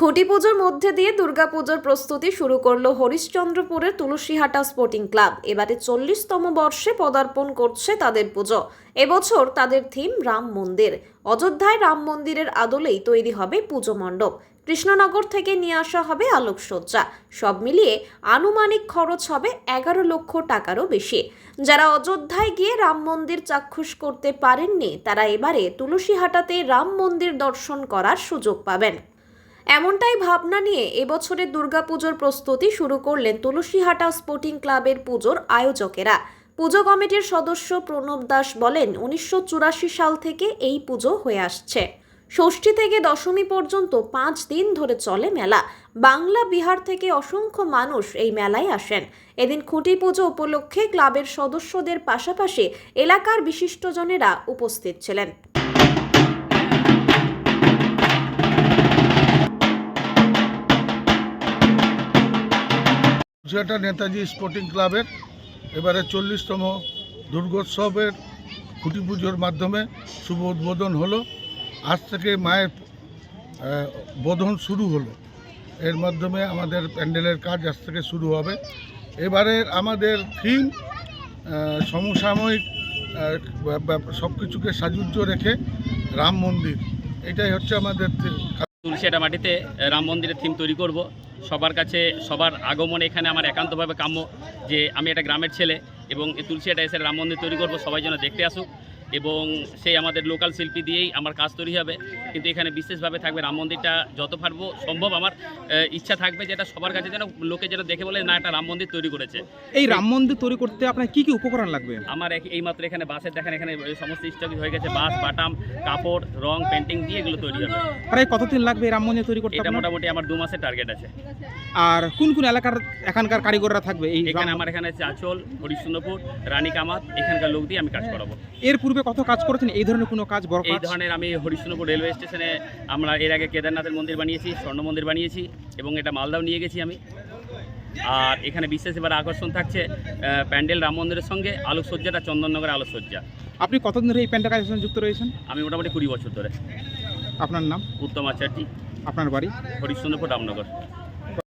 খুঁটি পুজোর মধ্যে দিয়ে দুর্গাপুজোর প্রস্তুতি শুরু করল হরিশ্চন্দ্রপুরের তুলসীহাটা স্পোর্টিং ক্লাব। এবারে চল্লিশতম বর্ষে পদার্পণ করছে তাদের পুজো। এবছর তাদের থিম রাম মন্দির। অযোধ্যায় রাম মন্দিরের আদলেই তৈরি হবে পুজো মণ্ডপ। কৃষ্ণনগর থেকে নিয়ে আসা হবে আলোকসজ্জা। সব মিলিয়ে আনুমানিক খরচ হবে এগারো লক্ষ টাকারও বেশি। যারা অযোধ্যায় গিয়ে রাম মন্দির চাক্ষুষ করতে পারেননি, তারা এবারে তুলসীহাটাতে রাম মন্দির দর্শন করার সুযোগ পাবেন। এমনটাই ভাবনা নিয়ে এবছরের দুর্গাপুজোর প্রস্তুতি শুরু করলেন তুলসীহাটা স্পোর্টিং ক্লাবের পুজোর আয়োজকেরা। পুজো কমিটির সদস্য প্রণব দাস বলেন, উনিশশো চুরাশি সাল থেকে এই পুজো হয়ে আসছে। ষষ্ঠী থেকে দশমী পর্যন্ত পাঁচ দিন ধরে চলে মেলা। বাংলা, বিহার থেকে অসংখ্য মানুষ এই মেলায় আসেন। এদিন খুঁটি পুজো উপলক্ষে ক্লাবের সদস্যদের পাশাপাশি এলাকার বিশিষ্টজনেরা উপস্থিত ছিলেন। সেটা নেতাজি স্পোর্টিং ক্লাবের এবারে চল্লিশতম দুর্গোৎসবের খুঁটি পুজোর মাধ্যমে শুভ উদ্বোধন হলো। আজ থেকে মায়ের বোধন শুরু হলো। এর মাধ্যমে আমাদের প্যান্ডেলের কাজ আজ থেকে শুরু হবে। এবারে আমাদের থিম সমসাময়িক সব কিছুকে সাজুজ্য রেখে রাম মন্দির। এটাই হচ্ছে আমাদের তুলসিয়াটা মাটিতে রাম মন্দিরের থিম তৈরি করব। সবার কাছে, সবার আগমন এখানে আমার একান্তভাবে কাম্য যে আমি একটা গ্রামের ছেলে এবং এই তুলসিয়াটা এসে রাম মন্দির তৈরি করব, সবাই যেন দেখতে আসুক। এবং সেই আমাদের লোকাল শিল্পী দিয়েই আমার কাজ তৈরি হবে। কিন্তু এখানে বিশেষভাবে থাকবে রাম মন্দিরটা যত পারব সম্ভব আমার ইচ্ছা থাকবে যেটা সবার কাছে যেন লোকে যেন দেখে বলে না একটা রাম মন্দির তৈরি করেছে। এই রাম মন্দির তৈরি করতে আপনার কি কি উপকরণ লাগবে? আমার এক- এইমাত্র এখানে বাসের দেখেন এখানে সমস্ত স্টক হয়ে গেছে বাস বাটাম কাপড় রং পেন্টিং দিয়ে এগুলো তৈরি হবে। প্রায় কতদিন লাগবে এই রাম মন্দির তৈরি করতে এটা মোটামুটি আমার দু মাসের টার্গেট আছে। আর কোন কোন এলাকার এখানকার কারিগররা থাকবে এই এখানে আমার এখানে আছে আচল হরিশ্চন্দ্রপুর রানী কামাত এখানকার লোক দিয়ে আমি কাজ করাবো। এর পূর্বে কত কাজ করেছেন? এই ধরনের কোনো কাজ বড় এই ধরনের আমি হরিশ্চন্দ্রপুর রেলওয়ে স্টেশনে আমরা এর আগে কেদারনাথের মন্দির বানিয়েছি স্বর্ণ মন্দির বানিয়েছি এবং এটা মালদাও নিয়ে গেছি আমি। আর এখানে বিশেষ এবার আকর্ষণ থাকছে প্যান্ডেল রাম মন্দিরের সঙ্গে আলোকসজ্জাটা চন্দননগরের আলোকসজ্জা। আপনি কতদিন ধরে এই প্যান্ডেল কাজের সঙ্গে যুক্ত রয়েছেন? আমি মোটামুটি কুড়ি বছর ধরে। আপনার নাম? উত্তম আচার্যি। আপনার বাড়ি? হরিশ্চন্দ্রপুর রামনগর।